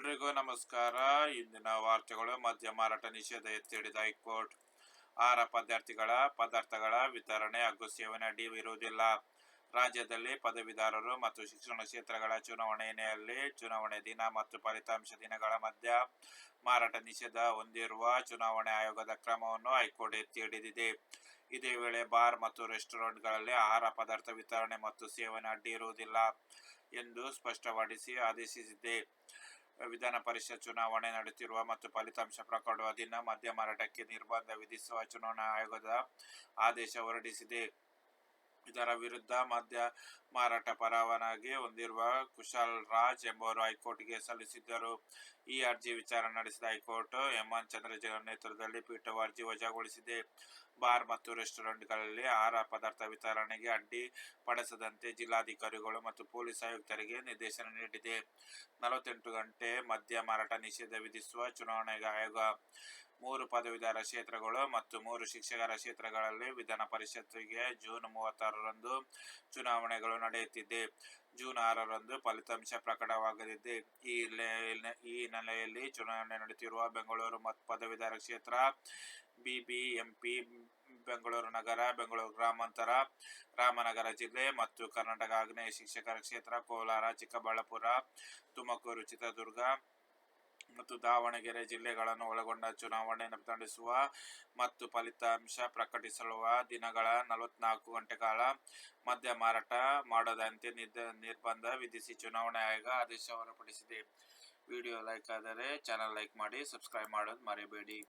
ಎಲ್ರಿಗೂ ನಮಸ್ಕಾರ. ಇಂದಿನ ವಾರ್ತೆಗಳು ಮದ್ಯ ಮಾರಾಟ ನಿಷೇಧ ಎತ್ತಿಡಿದ ಹೈಕೋರ್ಟ್. ಆಹಾರ ಪದಾರ್ಥಗಳ ಪದಾರ್ಥಗಳ ವಿತರಣೆ ಹಾಗೂ ಸೇವನೆ ಅಡ್ಡಿ ಇರುವುದಿಲ್ಲ. ರಾಜ್ಯದಲ್ಲಿ ಪದವೀಧರರು ಮತ್ತು ಶಿಕ್ಷಣ ಕ್ಷೇತ್ರಗಳ ಚುನಾವಣೆ ಹಿನ್ನೆಲೆಯಲ್ಲಿ ಚುನಾವಣೆ ದಿನ ಮತ್ತು ಫಲಿತಾಂಶ ದಿನಗಳ ಮಧ್ಯ ಮಾರಾಟ ನಿಷೇಧ ಹೊಂದಿರುವ ಚುನಾವಣೆ ಆಯೋಗದ ಕ್ರಮವನ್ನು ಹೈಕೋರ್ಟ್ ಎತ್ತಿ ಹಿಡಿದಿದೆ. ಇದೇ ವೇಳೆ ಬಾರ್ ಮತ್ತು ರೆಸ್ಟೋರೆಂಟ್ಗಳಲ್ಲಿ ಆಹಾರ ಪದಾರ್ಥ ವಿತರಣೆ ಮತ್ತು ಸೇವನೆ ಅಡ್ಡಿ ಇರುವುದಿಲ್ಲ ಎಂದು ಸ್ಪಷ್ಟಪಡಿಸಿ ಆದೇಶಿಸಿದೆ. ವಿಧಾನ ಪರಿಷತ್ ಚುನಾವಣೆ ನಡೆಯುತ್ತಿರುವ ಮತ್ತು ಫಲಿತಾಂಶ ಪ್ರಕಟವಾದ ದಿನ ಮದ್ಯ ಮಾರಾಟಕ್ಕೆ ನಿರ್ಬಂಧ ವಿಧಿಸುವ ಚುನಾವಣಾ ಆಯೋಗದ ಆದೇಶ ಹೊರಡಿಸಿದೆ. ಇದರ ವಿರುದ್ಧ ಮದ್ಯ ಮಾರಾಟ ಪರವಾನಗಿ ಹೊಂದಿರುವ ಕುಶಾಲ್ ರಾಜ್ ಎಂಬುವರು ಹೈಕೋರ್ಟ್ಗೆ ಸಲ್ಲಿಸಿದ್ದರು. ಈ ಅರ್ಜಿ ವಿಚಾರಣೆ ನಡೆಸಿದ ಹೈಕೋರ್ಟ್ ಎನ್ ಚಂದ್ರಜಗನ್ ನೇತೃತ್ವದಲ್ಲಿ ಪೀಠವು ಅರ್ಜಿ ವಜಾಗೊಳಿಸಿದೆ. ಬಾರ್ ಮತ್ತು ರೆಸ್ಟೋರೆಂಟ್ಗಳಲ್ಲಿ ಆಹಾರ ಪದಾರ್ಥ ವಿತರಣೆಗೆ ಅಡ್ಡಿ ಪಡಿಸದಂತೆ ಜಿಲ್ಲಾಧಿಕಾರಿಗಳು ಮತ್ತು ಪೊಲೀಸ್ ಆಯುಕ್ತರಿಗೆ ನಿರ್ದೇಶನ ನೀಡಿದೆ. ನಲವತ್ತೆಂಟು ಗಂಟೆ ಮದ್ಯ ಮಾರಾಟ ನಿಷೇಧ ವಿಧಿಸುವ ಚುನಾವಣೆಗೆ ಆಯೋಗ ಮೂರು ಪದವೀಧರ ಕ್ಷೇತ್ರಗಳು ಮತ್ತು ಮೂರು ಶಿಕ್ಷಕರ ಕ್ಷೇತ್ರಗಳಲ್ಲಿ ವಿಧಾನ ಪರಿಷತ್ತಿಗೆ ಜೂನ್ ಮೂವತ್ತಾರರಂದು ಚುನಾವಣೆಗಳು ನಡೆಯುತ್ತಿದೆ. ಜೂನ್ ಆರರಂದು ಫಲಿತಾಂಶ ಪ್ರಕಟವಾಗಲಿದೆ. ಈ ಈ ಹಿನ್ನೆಲೆಯಲ್ಲಿ ಚುನಾವಣೆ ನಡೆಯುತ್ತಿರುವ ಬೆಂಗಳೂರು ಮತ್ತು ಪದವೀಧರ ಕ್ಷೇತ್ರ, ಬಿಬಿಎಂಪಿ, ಬೆಂಗಳೂರು ನಗರ, ಬೆಂಗಳೂರು ಗ್ರಾಮಾಂತರ, ರಾಮನಗರ ಜಿಲ್ಲೆ ಮತ್ತು ಕರ್ನಾಟಕ ಆಗ್ನೇಯ ಶಿಕ್ಷಕರ ಕ್ಷೇತ್ರ, ಕೋಲಾರ, ಚಿಕ್ಕಬಳ್ಳಾಪುರ, ತುಮಕೂರು, ಚಿತ್ರದುರ್ಗ ಮತ್ತು ದಾವಣಗೆರೆ ಜಿಲ್ಲೆಗಳನ್ನು ಒಳಗೊಂಡ ಚುನಾವಣೆ ನಡೆಸುವ ಮತ್ತು ಫಲಿತಾಂಶ ಪ್ರಕಟಿಸಲು ದಿನಗಳ ನಲವತ್ನಾಲ್ಕು ಗಂಟೆ ಕಾಲ ಮದ್ಯ ಮಾರಾಟ ಮಾಡದಂತೆ ನಿರ್ಬಂಧ ವಿಧಿಸಿ ಚುನಾವಣಾ ಆಯೋಗ ಆದೇಶ ಹೊರಡಿಸಿದೆ. ವಿಡಿಯೋ ಲೈಕ್ ಆದರೆ ಚಾನಲ್ ಲೈಕ್ ಮಾಡಿ, ಸಬ್ಸ್ಕ್ರೈಬ್ ಮಾಡೋದು ಮರಿಬೇಡಿ.